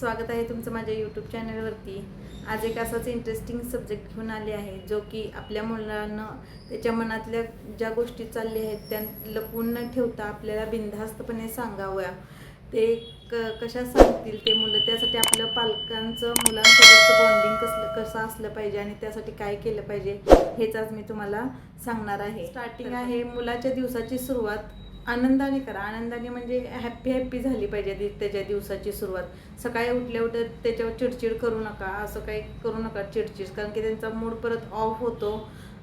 स्वागत आहे तुमचं माझ्या यूट्यूब चॅनलवरती आज एक असाच इंटरेस्टिंग सब्जेक्ट घेऊन आले आहे जो की आपल्या मुलांना त्याच्या मनातल्या ज्या गोष्टी चालल्या आहेत त्या लपवून न ठेवता आपल्याला बिनधास्तपणे सांगाव्या. ते क कशा सांगतील ते मुलं? त्यासाठी आपल्या पालकांचं मुलांसोबतचं बॉन्डिंग कसलं कसं असलं पाहिजे आणि त्यासाठी काय केलं पाहिजे हेच आज मी तुम्हाला सांगणार आहे. स्टार्टिंग आहे मुलाच्या दिवसाची सुरुवात. आनंदाने करा. आनंदाने म्हणजे हॅप्पी हॅप्पी झाली पाहिजे त्याच्या दिवसाची सुरुवात. सकाळी उठल्या उठल्या त्याच्यावर चिडचिड करू नका. असं काही करू नका चिडचिड. कारण की त्यांचा मूड परत ऑफ होतो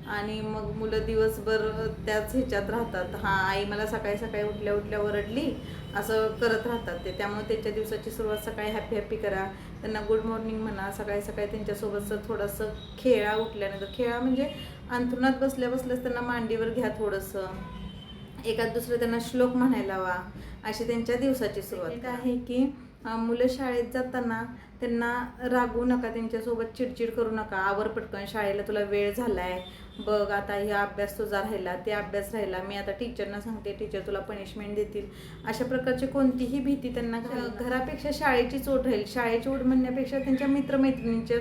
आणि मग मुलं दिवसभर त्याच ह्याच्यात राहतात. हां आई मला सकाळी सकाळी उठल्या उठल्या ओरडली असं करत राहतात ते. त्यामुळे त्यांच्या दिवसाची सुरुवात सकाळी हॅप्पी हॅप्पी करा. त्यांना गुड मॉर्निंग म्हणा. सकाळी सकाळी त्यांच्यासोबतचं थोडंसं खेळा उठल्यानंतर. खेळा म्हणजे अंथरुणात बसल्या बसल्याच त्यांना मांडीवर घ्या थोडंसं. एखाद दुसरं त्यांना श्लोक म्हणायला हवा अशी त्यांच्या दिवसाची सुरुवात आहे की मुलं शाळेत जाताना त्यांना रागवू नका त्यांच्यासोबत चिडचिड करू नका. आवर पटकन शाळेला तुला वेळ झालाय. बघ आता हे अभ्यास तुझा राहिला ते अभ्यास राहिला. मी आता टीचरना सांगते टीचर तुला पनिशमेंट देतील. अशा प्रकारची कोणतीही भीती त्यांना घ- घरापेक्षा शाळेची चोट राहील. शाळेची ओढ म्हणण्यापेक्षा त्यांच्या मित्रमैत्रिणींच्या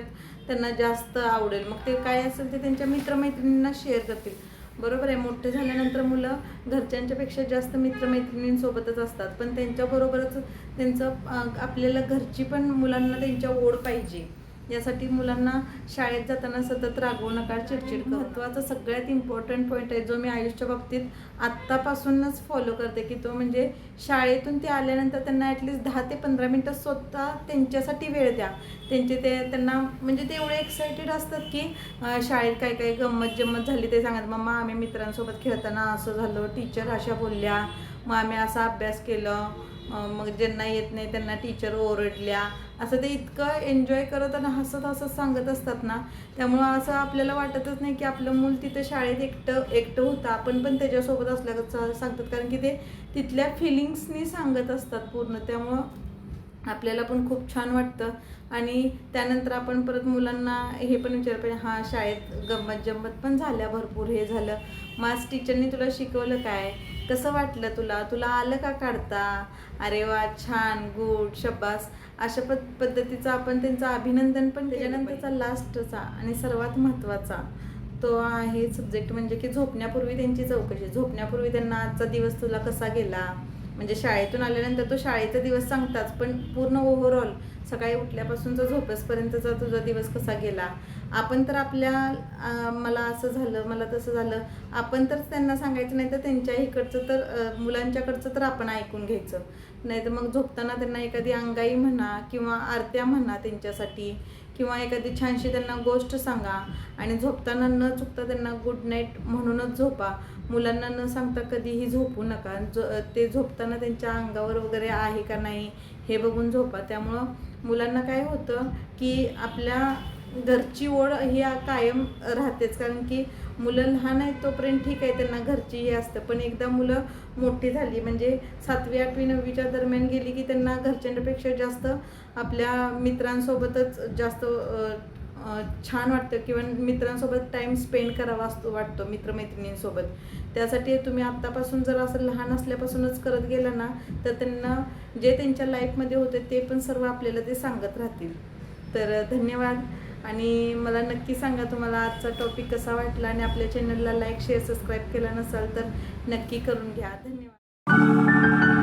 त्यांना जास्त आवडेल. मग ते काय असेल ते त्यांच्या मित्रमैत्रिणींना शेअर करतील. बरोबर आहे मोठे झाल्यानंतर मुलं घरच्यांच्यापेक्षा जास्त मित्रमैत्रिणींसोबतच असतात. पण त्यांच्याबरोबरच त्यांचं आपल्याला घरची पण मुलांना त्यांच्या ओढ पाहिजे. यासाठी मुलांना शाळेत जाताना सतत रागवू नका चिडचिड करू महत्त्वाचा सगळ्यात इम्पॉर्टंट पॉईंट आहे जो मी आयुष्याच्या बाबतीत आत्तापासूनच फॉलो करते की तो म्हणजे शाळेतून ते आल्यानंतर त्यांना ॲटलिस्ट दहा ते पंधरा मिनटं स्वतः त्यांच्यासाठी वेळ द्या. त्यांचे ते त्यांना म्हणजे ते एवढे एक्सायटेड असतात की शाळेत काय काय गंमत जम्मत झाली ते सांगत मम्मा आम्ही मित्रांसोबत खेळताना असं झालं टीचर अशा बोलल्या मग आम्ही असा अभ्यास केलं मग ज्यांना येत नाही त्यांना टीचर ओरडल्या. असं ते इतकं एन्जॉय करत आणि हसत हसत सांगत असतात ना. त्यामुळं असं आपल्याला वाटतच नाही की आपलं मूल तिथं शाळेत एकटं एकटं होतं. आपण पण त्याच्यासोबत असल्याचं सांगतात. कारण की ते तिथल्या फिलिंग्सनी सांगत असतात पूर्ण. त्यामुळं आपल्याला पण खूप छान वाटतं. आणि त्यानंतर आपण परत मुलांना हे पण विचारलं पाहिजे हां शाळेत गंमत जम्मत पण झाल्या भरपूर हे झालं. मास टीचरनी तुला शिकवलं काय? कसं वाटलं तुला? तुला आलं का काढता? अरे वा छान गुड शब्बास. अशा पद पद्धतीचं आपण त्यांचं अभिनंदन पण त्याच्यानंतरचा लास्टचा आणि सर्वात महत्त्वाचा तो आहे सब्जेक्ट म्हणजे की झोपण्यापूर्वी त्यांची चौकशी. झोपण्यापूर्वी त्यांना आजचा दिवस तुला कसा गेला? म्हणजे शाळेतून आल्यानंतर तो शाळेचा दिवस सांगताच पण पूर्ण ओव्हरऑल सकाळी उठल्यापासूनचा झोपेसपर्यंतचा तुझा दिवस कसा गेला? आपण तर आपल्या मला असं झालं मला तसं झालं. आपण तर त्यांना सांगायचं नाही तर त्यांच्या इकडचं तर मुलांच्याकडचं तर आपण ऐकून घ्यायचं. नाही तर मग झोपताना त्यांना एखादी अंगाई म्हणा किंवा आरत्या म्हणा त्यांच्यासाठी किंवा एखादी छानशी त्यांना गोष्ट सांगा आणि झोपताना न चुकता त्यांना गुड नाईट म्हणूनच झोपा. मुलांना न सांगता कधीही झोपू नका. जो ते झोपताना त्यांच्या अंगावर वगैरे आहे का नाही हे बघून झोपा. त्यामुळं मुलांना काय होतं की आपल्या घरची ओढ ही कायम राहतेच. कारण की मुलं लहान आहेत तोपर्यंत ठीक आहे त्यांना घरची हे असतं. पण एकदा मुलं मोठी झाली म्हणजे सातवी आठवी नववीच्या दरम्यान गेली की त्यांना घरच्यांपेक्षा जास्त आपल्या मित्रांसोबतच जास्त छान वाटतं किंवा मित्रांसोबत टाईम स्पेंड करावा असतो वाटतो मित्रमैत्रिणींसोबत. त्यासाठी तुम्ही आत्तापासून जर असं लहान असल्यापासूनच करत गेला ना तर त्यांना जे त्यांच्या लाईफमध्ये होते ते पण सर्व आपल्याला ते सांगत राहतील. तर धन्यवाद. आणि मला नक्की सांगा तुम्हाला आजचा टॉपिक कसा वाटला आणि आपल्या चॅनलला लाईक शेअर सबस्क्राईब केला नसाल तर नक्की करून घ्या. धन्यवाद.